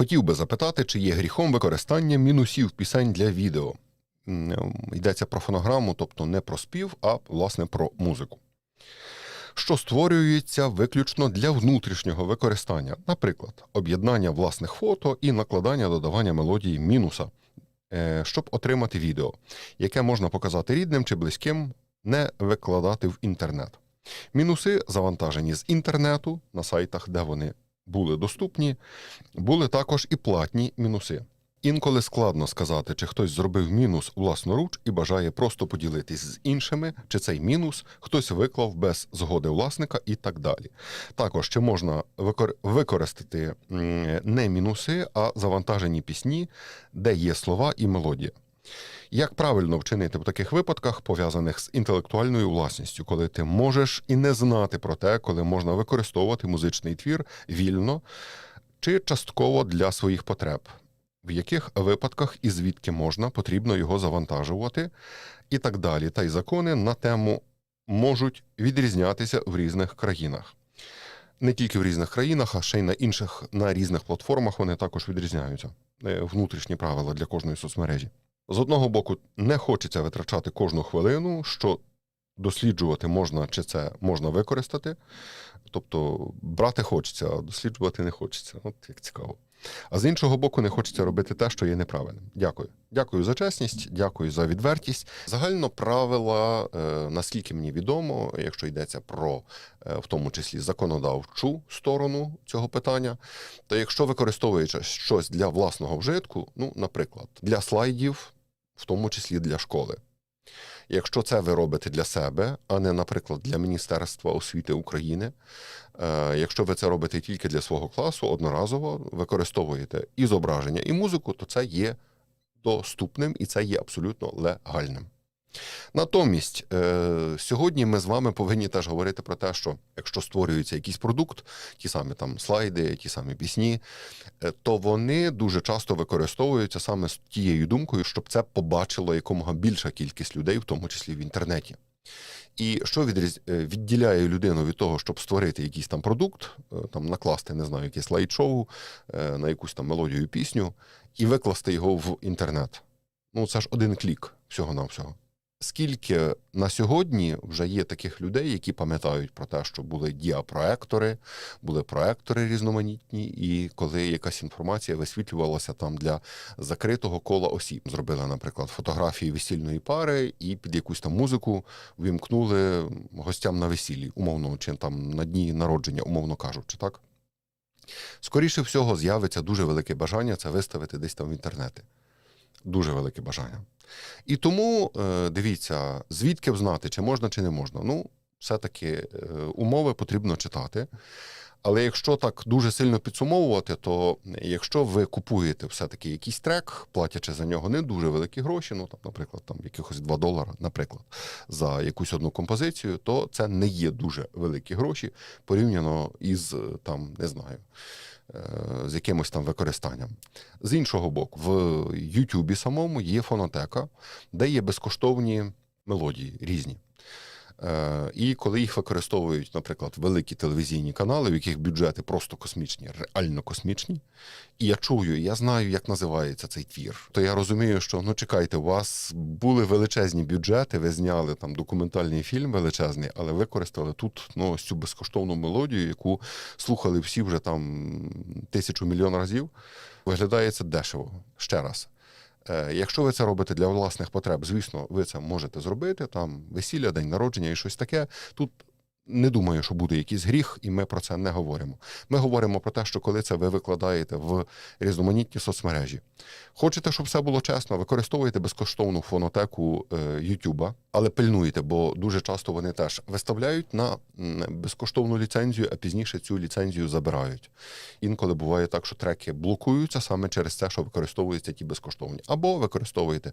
Хотів би запитати, чи є гріхом використання мінусів пісень для відео. Йдеться про фонограму, тобто не про спів, а власне про музику. Що створюється виключно для внутрішнього використання, наприклад, об'єднання власних фото і накладання додавання мелодії мінуса, е, щоб отримати відео, яке можна показати рідним чи близьким, не викладати в інтернет. Мінуси завантажені з інтернету на сайтах, де вони були доступні, були також і платні мінуси. Інколи складно сказати, чи хтось зробив мінус власноруч і бажає просто поділитись з іншими, чи цей мінус хтось виклав без згоди власника і так далі. Також чи можна викор- використати не мінуси, а завантажені пісні, де є слова і мелодія. Як правильно вчинити в таких випадках, пов'язаних з інтелектуальною власністю, коли ти можеш і не знати про те, коли можна використовувати музичний твір вільно чи частково для своїх потреб, в яких випадках і звідки можна, потрібно його завантажувати, і так далі. Та й закони на тему можуть відрізнятися в різних країнах. Не тільки в різних країнах, а ще й на інших на різних платформах вони також відрізняються. Е, Внутрішні правила для кожної соцмережі. З одного боку, не хочеться витрачати кожну хвилину, що досліджувати можна, чи це можна використати. Тобто брати хочеться, а досліджувати не хочеться. От як цікаво. А з іншого боку, не хочеться робити те, що є неправильним. Дякую. Дякую за чесність, дякую за відвертість. Загально правила, е, наскільки мені відомо, якщо йдеться про е, в тому числі законодавчу сторону цього питання, то якщо використовуєте щось для власного вжитку, ну, наприклад, для слайдів, в тому числі для школи. Якщо це ви робите для себе, а не, наприклад, для Міністерства освіти України, е, якщо ви це робите тільки для свого класу, одноразово використовуєте і зображення, і музику, то це є доступним і це є абсолютно легальним. Натомість, е, сьогодні ми з вами повинні теж говорити про те, що якщо створюється якийсь продукт, ті самі там слайди, ті самі пісні, е, то вони дуже часто використовуються саме з тією думкою, щоб це побачило якомога більша кількість людей, в тому числі в інтернеті. І що відріз... е, відділяє людину від того, щоб створити якийсь там продукт, е, там накласти, не знаю, якесь слайд-шоу е, на якусь там мелодію пісню і викласти його в інтернет. Ну, це ж один клік всього-навсього. Скільки на сьогодні вже є таких людей, які пам'ятають про те, що були діапроектори, були проектори різноманітні, і коли якась інформація висвітлювалася там для закритого кола осіб, зробили, наприклад, фотографії весільної пари і під якусь там музику вімкнули гостям на весіллі, умовно, чи там на дні народження, умовно кажучи, так? Скоріше всього, з'явиться дуже велике бажання це виставити десь там в інтернеті. Дуже велике бажання. І тому е, дивіться, звідки взнати, чи можна, чи не можна. Ну, все-таки е, умови потрібно читати. Але якщо так дуже сильно підсумовувати, то якщо ви купуєте все-таки якийсь трек, платячи за нього не дуже великі гроші, ну там, наприклад, там якихось 2 долара, наприклад, за якусь одну композицію, то це не є дуже великі гроші порівняно із е, там, не знаю, з якимось там використанням. З іншого боку, в Ютубі самому є фонотека, де є безкоштовні мелодії різні. Е, І коли їх використовують, наприклад, великі телевізійні канали, в яких бюджети просто космічні, реально космічні, і я чую, я знаю, як називається цей твір, то я розумію, що ну чекайте, у вас були величезні бюджети, ви зняли там документальний фільм величезний, але використали тут ну, ось цю безкоштовну мелодію, яку слухали всі вже там тисячу мільйон разів. Виглядає це дешево. Ще раз. Е, Якщо ви це робите для власних потреб, звісно, ви це можете зробити. Там весілля, день народження і щось таке. Тут не думаю, що буде якийсь гріх, і ми про це не говоримо. Ми говоримо про те, що коли це ви викладаєте в різноманітні соцмережі. Хочете, щоб все було чесно, використовуєте безкоштовну фонотеку е, Ютуба, але пильнуйте, бо дуже часто вони теж виставляють на безкоштовну ліцензію, а пізніше цю ліцензію забирають. Інколи буває так, що треки блокуються саме через те, що використовуються ті безкоштовні. Або використовуєте.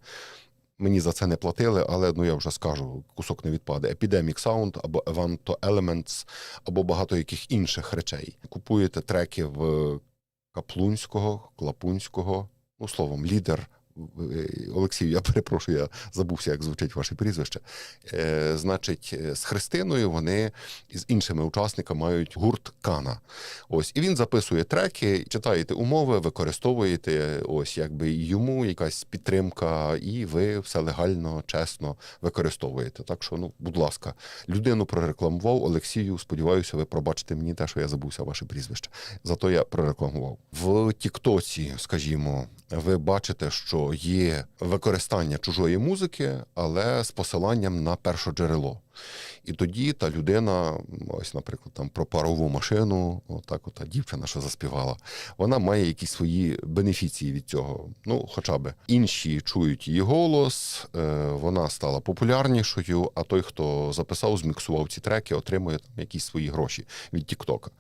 Мені за це не платили, але ну я вже скажу, кусок не відпаде. Epidemic Sound або Evanto Elements, або багато яких інших речей. Купуєте треки в Каплунського, Клапунського, ну словом, лідер Олексію, я перепрошую, я забувся, як звучить ваше прізвище. Е, значить, е, з Христиною вони з іншими учасниками мають гурт Кана. Ось, і він записує треки, читаєте умови, використовуєте, ось якби йому якась підтримка, і ви все легально, чесно використовуєте. Так що, ну, будь ласка, людину прорекламував Олексію. Сподіваюся, ви пробачите мені те, що я забувся ваше прізвище. Зато я прорекламував. В Тіктоці, скажімо, ви бачите, що є використання чужої музики, але з посиланням на першоджерело. І тоді та людина, ось, наприклад, там про парову машину, отак, от та дівчина, що заспівала, вона має якісь свої бенефіції від цього. Ну, хоча б інші чують її голос, е, вона стала популярнішою, а той, хто записав, зміксував ці треки, отримує там якісь свої гроші від Тіктока.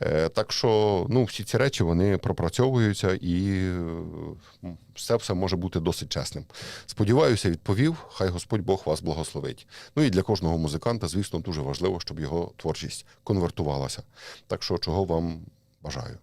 Е, Так що ну, всі ці речі вони пропрацьовуються і е, все все може бути досить чесним. Сподіваюся, відповів. Хай Господь Бог вас благословить. Ну і для кожного музиканта, звісно, дуже важливо, щоб його творчість конвертувалася. Так що, чого вам бажаю.